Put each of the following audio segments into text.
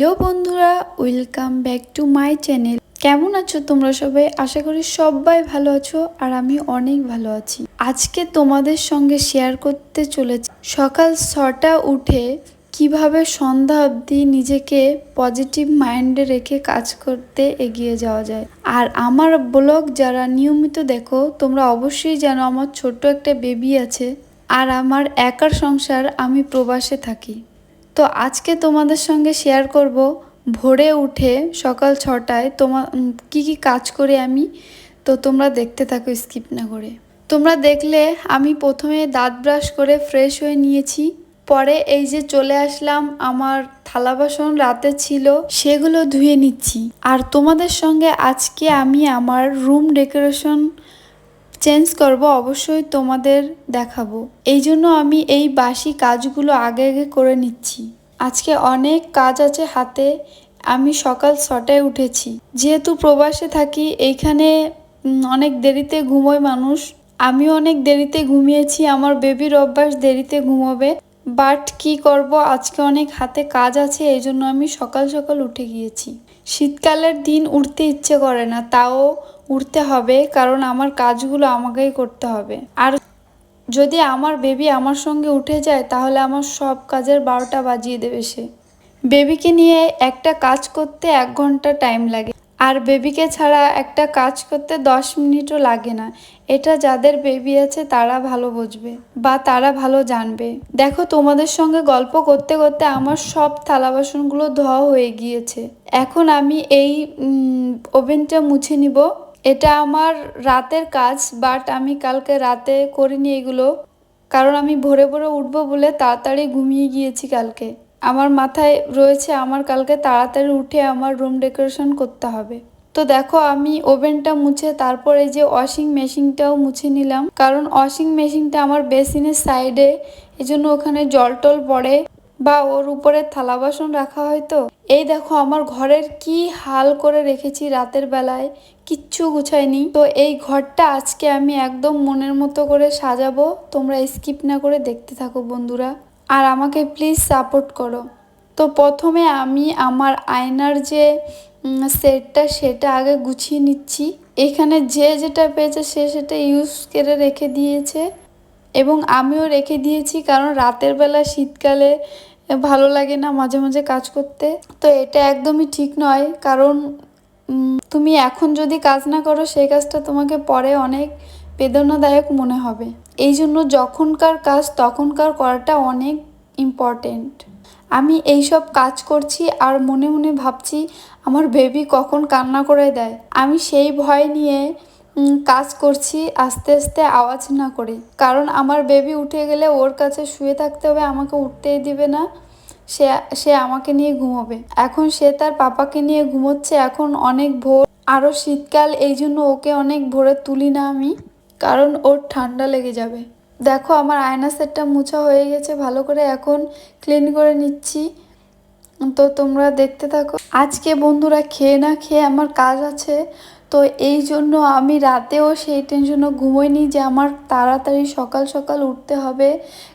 Hello বন্ধুরা, welcome back to my channel. কেমন আছো তোমরা সবাই? আশা করি সবাই ভালো আছো আর আমি অনেক ভালো আছি। আজকে তোমাদের সঙ্গে শেয়ার করতে চলেছি। সকাল ছটা উঠে কীভাবে সন্ধ্যা অবধি নিজেকে পজিটিভ মাইন্ডে রেখে কাজ করতে এগিয়ে যাওয়া যায়। আর আমার ব্লগ যারা নিয়মিত দেখো, তোমরা অবশ্যই জানো আমার ছোট্ট একটা বেবি আছে আর আমার একার সংসার আমি প্রবাসে থাকি। তো আজকে তোমাদের সঙ্গে শেয়ার করব। ভোরে উঠে সকাল ছটায় তোমার কি কি কাজ করে আমি, তো তোমরা দেখতে থাকো স্কিপ না করে। তোমরা দেখলে আমি প্রথমে দাঁত ব্রাশ করে ফ্রেশ হয়ে নিয়েছি। পরে এই যে চলে আসলাম, আমার থালা বাসন রাতে ছিল, সেগুলো ধুয়ে নিচ্ছি। আর তোমাদের সঙ্গে আজকে আমি আমার রুম ডেকোরেশন চেঞ্জ করব, অবশ্যই তোমাদের দেখাবো। এই জন্য আমি এই বাসি কাজগুলো আগে আগে করে নিচ্ছি। আজকে অনেক কাজ আছে হাতে, আমি সকাল ছটায় উঠেছি। যেহেতু প্রবাসে থাকি, এইখানে অনেক দেরিতে ঘুমোয় মানুষ। আমিও অনেক দেরিতে ঘুমিয়েছি, আমার বেবির অভ্যাস দেরিতে ঘুমোবে। বাট কি করব, আজকে অনেক হাতে কাজ আছে, এই জন্য আমি সকাল সকাল উঠে গিয়েছি। শীতকালের দিন উঠতে ইচ্ছে করে না, তাও উঠতে হবে, কারণ আমার কাজগুলো আমাকেই করতে হবে। আর যদি আমার বেবি আমার সঙ্গে উঠে যায়, তাহলে আমার সব কাজের বারোটা বাজিয়ে দেবে সে। বেবিকে নিয়ে একটা কাজ করতে এক ঘণ্টা টাইম লাগে। আর বেবিকে ছাড়া একটা কাজ করতে দশ মিনিটও লাগে না। এটা যাদের বেবি আছে, তারা ভালো বুঝবে বা তারা ভালো জানবে। দেখো, তোমাদের সঙ্গে গল্প করতে করতে আমার সব থালা বাসনগুলো ধোয়া হয়ে গিয়েছে। এখন আমি এই ওভেনটা মুছে নিব। এটা আমার রাতের কাজ বাট আমি কালকে রাতে করিনি এগুলো। কারণ আমি ভোরে ভোরে উঠবো বলে তাড়াতাড়ি ঘুমিয়ে গিয়েছি কালকে। আমার মাথায় রয়েছে, আমার কালকে তাড়াতাড়ি উঠে আমার রুম ডেকোরেশন করতে হবে। তো দেখো, আমি ওভেনটা মুছে তারপর যে ওয়াশিং মেশিনটাও মুছে নিলাম। কারণ ওয়াশিং মেশিনটা আমার বেসিনের সাইডে এই জন্য ওখানে জল টল পড়ে বা ওর উপরে থালা বাসন রাখা হয় তো। এই দেখো, আমার ঘরের কি হাল করে রেখেছি রাতের বেলায়, কিচ্ছু গুছাইনি তো এই ঘরটা আজকে আমি একদম মনের মতো করে সাজাবো, তোমরা স্কিপ না করে দেখতে থাকো বন্ধুরা। আর আমাকে প্লিজ সাপোর্ট করো। তো প্রথমে আমি আমার আয়নার যে সেটটা সেটা আগে গুছিয়ে নিচ্ছি। এখানে যে যেটা পেয়েছে সে সেটা ইউজ করে রেখে দিয়েছে। এবং আমিও রেখে দিয়েছি কারণ রাতের বেলা শীতকালে ভালো লাগে না মাঝে মাঝে কাজ করতে। তো এটা একদমই ঠিক নয় কারণ তুমি এখন যদি কাজ না করো সেই কাজটা তোমাকে পরে অনেক বেদনাদায়ক মনে হবে। এই জন্য যখনকার কাজ তখনকার করাটা অনেক ইম্পর্টেন্ট আমি এইসব কাজ করছি আর মনে মনে ভাবছি, আমার বেবি কখন কান্না করে দেয়। আমি সেই ভয় নিয়ে কাজ করছি, আস্তে আস্তে আওয়াজ না করে। কারণ আমার বেবি উঠে গেলে ওর কাছে শুয়ে থাকতে হবে, আমাকে উঠতেই দিবে না। সে সে আমাকে নিয়ে ঘুমোবে। এখন সে তার পাপাকে নিয়ে ঘুমোচ্ছে, এখন অনেক ভোর। আরও শীতকাল এই জন্য ওকে অনেক ভোরে তুলি না আমি, কারণ ওর ঠান্ডা লেগে যাবে। দেখো আমার আয়না সেটটা মুছা হয়ে গেছে, ভালো করে এখন ক্লিন করে নিচ্ছি। তো তোমরা দেখতে থাকো। আজকে বন্ধুরা খেয়ে না খেয়ে আমার কাজ আছে, তো এই জন্য আমি রাতেও সেই টেনশনে ঘুমোইনি যে আমার তাড়াতাড়ি সকাল সকাল উঠতে হবে,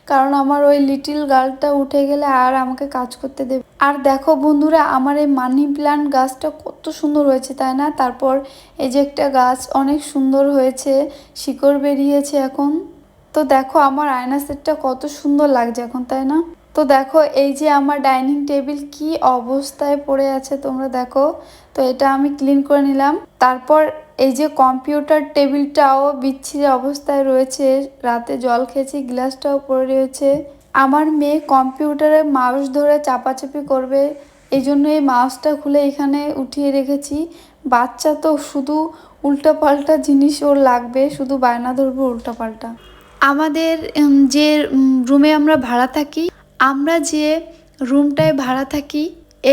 কারণ আমার ওই লিটিল গার্লটা উঠে গেলে আর আমাকে কাজ করতে দেবে। আর দেখো বন্ধুরা, আমার এই মানি প্ল্যান্ট গাছটা কত সুন্দর হয়েছে, তাই না? তারপর এই যে একটা গাছ অনেক সুন্দর হয়েছে, শিকড় বেরিয়েছে এখন। তো দেখো আমার আয়না সেটটা কত সুন্দর লাগছে এখন, তাই না? তো দেখো, এই যে আমার ডাইনিং টেবিল কি অবস্থায় পড়ে আছে তোমরা দেখো। তো এটা আমি ক্লিন করে নিলাম। তারপর এই যে কম্পিউটার টেবিলটাও বিচ্ছিরি অবস্থায় রয়েছে। রাতে জল খেয়েছি, গ্লাসটাও পড়ে রয়েছে। আমার মেয়ে কম্পিউটারে মাউস ধরে চাপাচাপি করবে এই জন্য এই মাউসটা খুলে এখানে উঠিয়ে রেখেছি। বাচ্চা তো শুধু উল্টাপাল্টা জিনিস ওর লাগবে, শুধু বায়না ধরবে, উল্টাপাল্টা। আমাদের যে রুমে আমরা ভাড়া থাকি, আমরা যে রুমটায় ভাড়া থাকি,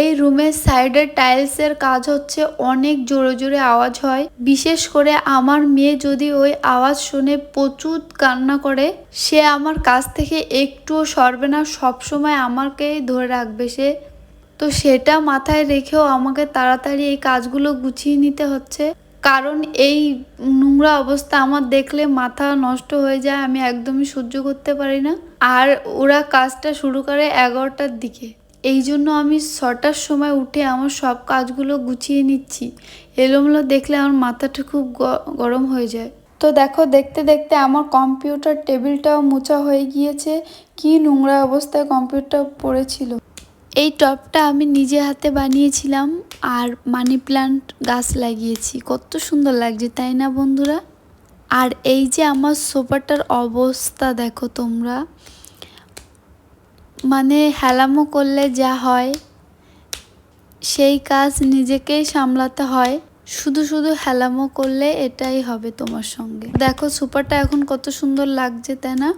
এই রুমের সাইডের টাইলসের কাজ হচ্ছে অনেক জোরে জোরে আওয়াজ হয়। বিশেষ করে আমার মেয়ে যদি ওই আওয়াজ শুনে প্রচুর কান্না করে, সে আমার কাছ থেকে একটুও সরবে না, সবসময় আমাকেই ধরে রাখবে সে। তো সেটা মাথায় রেখেও আমাকে তাড়াতাড়ি এই কাজগুলো গুছিয়ে নিতে হচ্ছে। কারণ এই নোংরা অবস্থা আমার দেখলে মাথা নষ্ট হয়ে যায়, আমি একদমই সহ্য করতে পারি না। আর ওরা কাজটা শুরু করে এগারোটার দিকে। এই জন্য আমি ছটার সময় উঠে আমার সব কাজগুলো গুছিয়ে নিচ্ছি। এলোমেলো দেখলে আমার মাথাটা খুব গরম হয়ে যায়। তো দেখো, দেখতে দেখতে আমার কম্পিউটার টেবিলটাও মোছা হয়ে গিয়েছে। কি নোংরা অবস্থায় কম্পিউটার পড়েছিল। এই টপটা আমি নিজে হাতে বানিয়েছিলাম আর মানি প্ল্যান্ট গাছ লাগিয়েছি। কত সুন্দর লাগছে, তাই না বন্ধুরা? আর এই যে আমার সোফাটার অবস্থা দেখো তোমরা। মানে হেলামো করলে যা হয়, সেই কাজ নিজেকেই সামলাতে হয়। শুধু শুধু হেলামো করলে এটাই হবে তোমার সঙ্গে। দেখো সুপারটা এখন কত সুন্দর লাগছে, তাই না?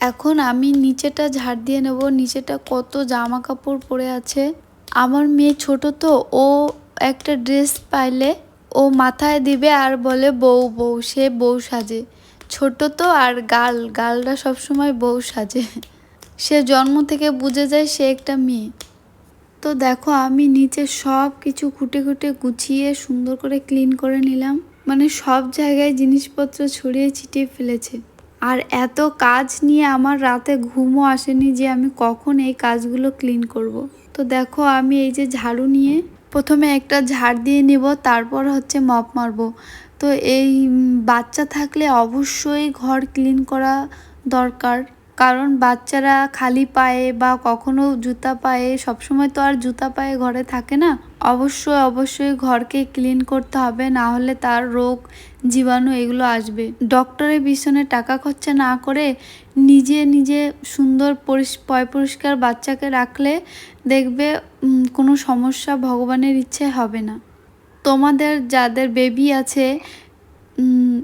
এখন আমি নিচেটা ঝাড় দিয়ে নেব। নিচেটা কত জামা কাপড় পরে আছে। আমার মেয়ে ছোট তো, ও একটা ড্রেস পাইলে ও মাথায় দিবে আর বলে বউ বউ, সে বউ সাজে। ছোট তো আর গাল, গালটা সবসময় বউ সাজে। সে জন্ম থেকে বুঝে যায় সে একটা মেয়ে। তো দেখো, আমি নিচে সব কিছু খুঁটে খুঁটে গুছিয়ে সুন্দর করে ক্লিন করে নিলাম। মানে সব জায়গায় জিনিসপত্র ছড়িয়ে ছিটিয়ে ফেলেছে। আর এত কাজ নিয়ে আমার রাতে ঘুমও আসেনি যে আমি কখন এই কাজগুলো ক্লিন করব। তো দেখো আমি এই যে ঝাড়ু নিয়ে প্রথমে একটা ঝাড় দিয়ে নেব, তারপর হচ্ছে মপ মারব তো এই বাচ্চা থাকলে অবশ্যই ঘর ক্লিন করা দরকার কারণ বাচ্চারা খালি পায়ে বা কখনো জুতা পায়ে, সবসময় তো আর জুতা পায়ে ঘরে থাকে না। অবশ্যই অবশ্যই ঘরকে ক্লিন করতে হবে, না হলে তার রোগ, জীবাণু এগুলো আসবে। ডক্টরের পিছনে টাকা খরচা না করে নিজে নিজে সুন্দর পয় পরিষ্কার বাচ্চাকে রাখলে দেখবে কোনো সমস্যা ভগবানের ইচ্ছে হবে না। তোমাদের যাদের বেবি আছে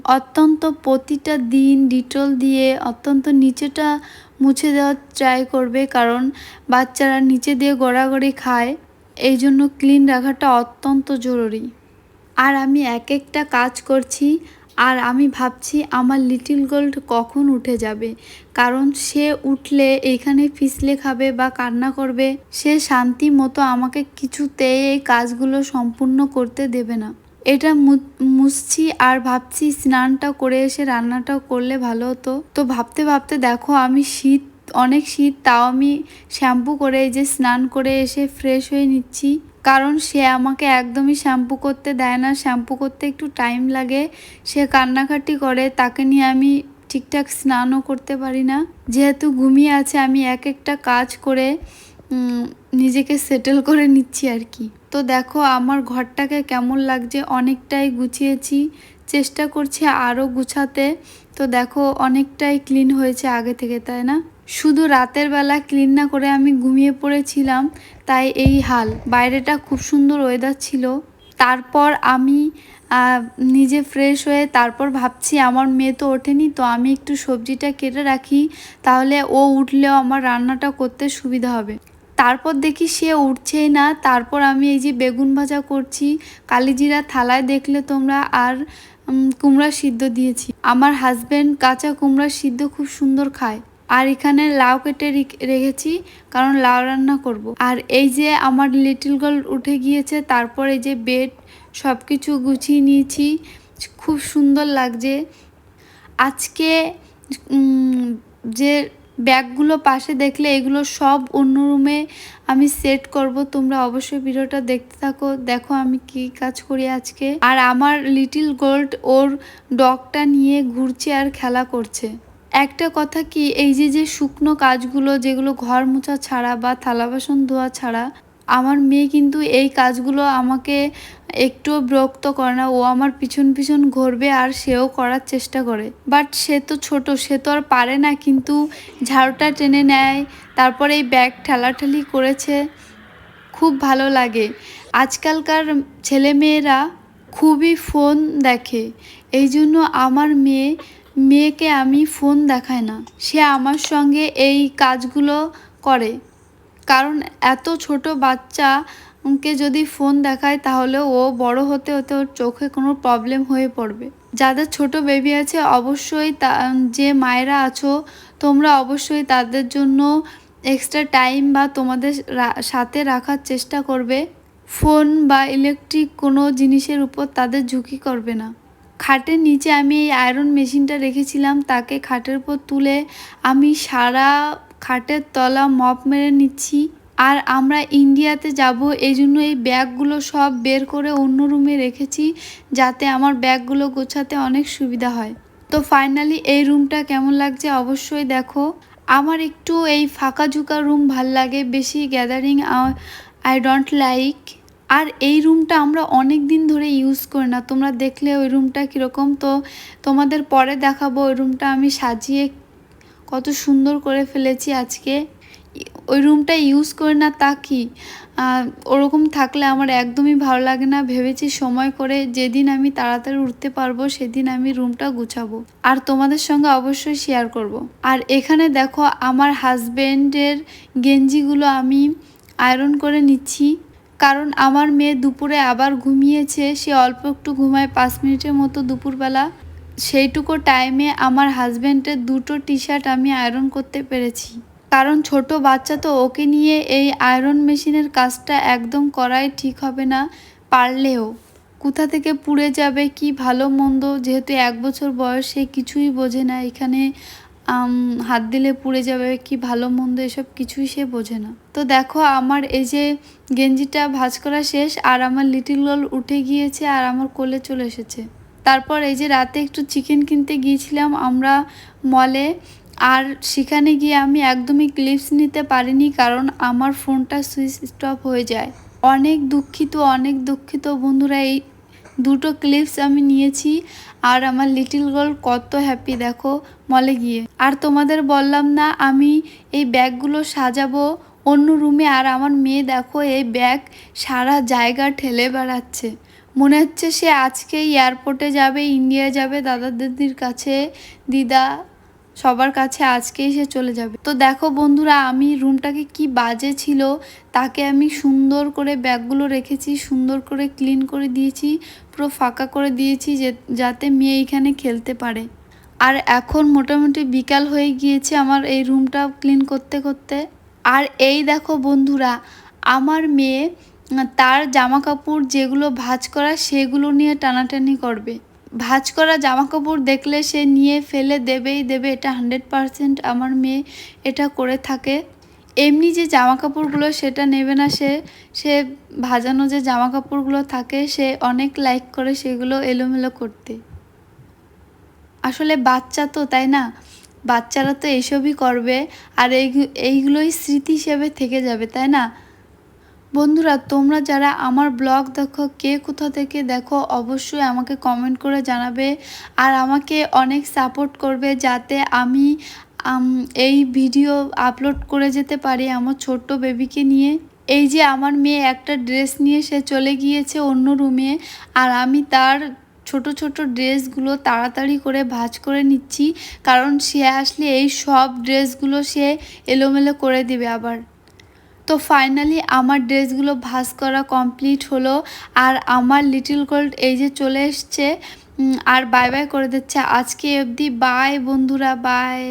অত্যন্ত প্রতিটা দিন ডিটল দিয়ে অত্যন্ত নিচেটা মুছে দেওয়ার ট্রাই করবে, কারণ বাচ্চারা নিচে দিয়ে গড়াগড়ি খায়। এই জন্য ক্লিন রাখাটা অত্যন্ত জরুরি। আর আমি এক একটা কাজ করছি, আর আমি ভাবছি আমার লিটিল গোল্ড কখন উঠে যাবে। কারণ সে উঠলে এইখানে ফিসলে খাবে বা কান্না করবে, সে শান্তি মতো আমাকে কিছুতেই এই কাজগুলো সম্পূর্ণ করতে দেবে না। এটা মুছছি আর ভাবছি স্নানটা করে এসে রান্নাটা করলে ভালো হতো। তো ভাবতে ভাবতে দেখো আমি শীত, অনেক শীত, তাও আমি শ্যাম্পু করে এই যে স্নান করে এসে ফ্রেশ হয়ে নিচ্ছি। কারণ সে আমাকে একদমই শ্যাম্পু করতে দেয় না, শ্যাম্পু করতে একটু টাইম লাগে। সে কান্নাকাটি করে, তাকে নিয়ে আমি ঠিকঠাক স্নানও করতে পারি না। যেহেতু ঘুমিয়ে আছে, আমি এক একটা কাজ করে নিজেকে সেটেল করে নিচ্ছি আর কি। তো দেখো আমার ঘরটাকে কেমন লাগছে, অনেকটাই গুছিয়েছি, চেষ্টা করছি আরও গুছাতে। তো দেখো অনেকটাই ক্লিন হয়েছে আগে থেকে, তাই না? শুধু রাতের বেলা ক্লিন না করে আমি ঘুমিয়ে পড়েছিলাম, তাই এই হাল। বাইরেটা খুব সুন্দর ওয়েদার ছিল। তারপর আমি নিজে ফ্রেশ হয়ে তারপর ভাবছি আমার মেয়ে তো ওঠেনি, তো আমি একটু সবজিটা কেটে রাখি, তাহলে ও উঠলেও আমার রান্নাটা করতে সুবিধা হবে। তারপর দেখি সে উঠছেই না। তারপর আমি এই যে বেগুন ভাজা করছি, কালিজিরা থালায় দেখলে তোমরা আর কুমড়া সিদ্ধ দিয়েছি। আমার হাজব্যান্ড কাঁচা কুমড়া সিদ্ধ খুব সুন্দর খায়। আর এখানে লাউ কেটে রেখ- রেখেছি, কারণ লাউ রান্না করব। আর এই যে আমার লিটল গার্ল উঠে গিয়েছে, তারপর এই যে বেড সব কিছু গুছিয়ে নিয়েছি, খুব সুন্দর লাগছে। আজকে যে ব্যাগগুলো পাশে দেখলে এগুলো সব অন্য রুমে আমি সেট করব। তোমরা অবশ্যই ভিডিওটা দেখতে থাকো। দেখো আমি কি কাজ করি আজকে। আর আমার লিটিল গোল্ড ওর ডগটা নিয়ে ঘুরছে আর খেলা করছে। একটা কথা কি, এই যে যে শুকনো কাজগুলো, যেগুলো ঘর মোছা ছাড়া বা থালা বাসন ধোয়া ছাড়া আমার মেয়ে কিন্তু এই কাজগুলো আমাকে একটুও বিরক্ত করে না। ও আমার পিছন পিছন ঘুরবে আর সেও করার চেষ্টা করে। বাট সে তো ছোট, সে তো আর পারে না। কিন্তু ঝাড়ুটা টেনে নেয়, তারপরে এই ব্যাগ ঠেলাঠেলি করেছে। খুব ভালো লাগে। আজকালকার ছেলেমেয়েরা খুবই ফোন দেখে। এই জন্য আমার মেয়ে, মেয়েকে আমি ফোন দেখাই না। সে আমার সঙ্গে এই কাজগুলো করে। কারণ এত ছোট বাচ্চা বাচ্চাকে যদি ফোন দেখায়, তাহলে ও বড় হতে হতে ওর চোখে কোনো প্রবলেম হয়ে পড়বে। যাদের ছোট বেবি আছে, অবশ্যই তা, যে মায়েরা আছো, তোমরা অবশ্যই তাদের জন্য এক্সট্রা টাইম বা তোমাদের সাথে রাখার চেষ্টা করবে। ফোন বা ইলেকট্রিক কোনো জিনিসের উপর তাদের ঝুঁকি করবে না। খাটের নিচে আমি এই আয়রন মেশিনটা রেখেছিলাম, তাকে খাটের উপর তুলে আমি সারা খাটের তলা মপ মেরে নিচ্ছি। আর আমরা ইন্ডিয়াতে যাব, এই জন্য এই ব্যাগগুলো সব বের করে অন্য রুমে রেখেছি, যাতে আমার ব্যাগগুলো গোছাতে অনেক সুবিধা হয়। তো ফাইনালি এই রুমটা কেমন লাগছে অবশ্যই দেখো। আমার একটু এই ফাঁকা ঝুঁকা রুম ভালো লাগে, বেশি গ্যাদারিং আই ডোন্ট লাইক আর এই রুমটা আমরা অনেক দিন ধরে ইউজ করি না, তোমরা দেখলে ওই রুমটা কীরকম। তো তোমাদের পরে দেখাবো, ওই রুমটা আমি সাজিয়ে কত সুন্দর করে ফেলেছি আজকে। ওই রুমটা ইউজ করে না, তা কি? ওরকম থাকলে আমার একদমই ভালো লাগে না। ভেবেছি সময় করে যেদিন আমি তাড়াতাড়ি উঠতে পারব, সেদিন আমি রুমটা গুছাবো। আর তোমাদের সঙ্গে অবশ্যই শেয়ার করব। আর এখানে দেখো, আমার হাজব্যান্ডের গেঞ্জিগুলো আমি আয়রন করে নিচ্ছি। কারণ আমার মেয়ে দুপুরে আবার ঘুমিয়েছে, সে অল্প একটু ঘুমায় পাঁচ মিনিটের মতো দুপুরবেলা। সেইটুকু টাইমে আমার হাজব্যান্ডের দুটো টি শার্ট আমি আয়রন করতে পেরেছি। কারণ ছোট বাচ্চা তো ওকে নিয়ে এই আয়রন মেশিনের কাজটা একদম করাই ঠিক হবে না পারলেও। কোথা থেকে পুড়ে যাবে, কি ভালো মন্দ, যেহেতু এক বছর বয়স কিছুই বোঝে না। এখানে হাত দিলে পুড়ে যাবে, কি ভালো মন্দ, এসব কিছুই সে বোঝে না। তো দেখো, আমার এই যে গেঞ্জিটা ভাজ করা শেষ, আর আমার লিটিল গার্ল উঠে গিয়েছে, আর আমার কোলে চলে এসেছে। তারপর এই যে রাতে একটু চিকেন কিনতে গিয়েছিলাম আমরা মলে আর সেখানে গিয়ে আমি একদমই ক্লিপস নিতে পারিনি কারণ আমার ফোনটা সুইচ স্টপ হয়ে যায়। অনেক দুঃখিত অনেক দুঃখিত বন্ধুরা, এই দুটো ক্লিপস আমি নিয়েছি আর আমার লিটিল গার্ল কত হ্যাপি দেখো মলে গিয়ে। আর তোমাদের বললাম না, আমি এই ব্যাগগুলো সাজাবো অন্য রুমে আর আমার মেয়ে দেখো এই ব্যাগ সারা জায়গা ঠেলে বেড়াচ্ছে। মনে হচ্ছে সে আজকে এয়ারপোর্টে যাবে ইন্ডিয়া যাবে। দাদা দিদির কাছে, দিদা সবার কাছে আজকেই সে চলে যাবে। তো দেখো বন্ধুরা, আমি রুমটাকে কি বাজে ছিল, তাকে আমি সুন্দর করে ব্যাগগুলো রেখেছি, সুন্দর করে ক্লিন করে দিয়েছি, পুরো ফাঁকা করে দিয়েছি যে, যাতে মেয়ে এখানে খেলতে পারে। আর এখন মোটামুটি বিকাল হয়ে গিয়েছে আমার এই রুমটা ক্লিন করতে করতে। আর এই দেখো বন্ধুরা, আমার মেয়ে তার জামা কাপড় যেগুলো ভাজ করা, সেগুলো নিয়ে টানাটানি করবে। ভাজ করা জামা কাপড় দেখলে সে নিয়ে ফেলে দেবেই দেবে, এটা হান্ড্রেড পারসেন্ট আমার মেয়ে এটা করে থাকে। এমনি যে জামা কাপড়গুলো সেটা নেবে না সে সে ভাজানো যে জামা কাপড়গুলো থাকে, সে অনেক লাইক করে সেগুলো এলোমেলো করতে। আসলে বাচ্চা তো, তাই না? বাচ্চারা তো এসবই করবে, আর এই, এইগুলোই স্মৃতি হিসেবে থেকে যাবে, তাই না? বন্ধুরা, তোমরা যারা আমার ব্লগ দেখো, কে কোথা থেকে দেখো, অবশ্যই আমাকে কমেন্ট করে জানাবে আর আমাকে অনেক সাপোর্ট করবে যাতে আমি এই ভিডিও আপলোড করে যেতে পারি আমার ছোট্ট বেবিকে নিয়ে। এই যে আমার মেয়ে একটা ড্রেস নিয়ে সে চলে গিয়েছে অন্য রুমে আর আমি তার ছোট ছোট ড্রেসগুলো তাড়াতাড়ি করে ভাজ করে নিচ্ছি কারণ সে আসলে এই সব ড্রেসগুলো সে এলোমেলো করে দিবে আবার। তো ফাইনালি আমার ড্রেসগুলো ভাস করা কমপ্লিট হলো। আর আমার লিটিল গোল্ড এই যে চলে এসছে আর বাই বাই করে দিচ্ছে। আজকে অবধি বাই বন্ধুরা বাই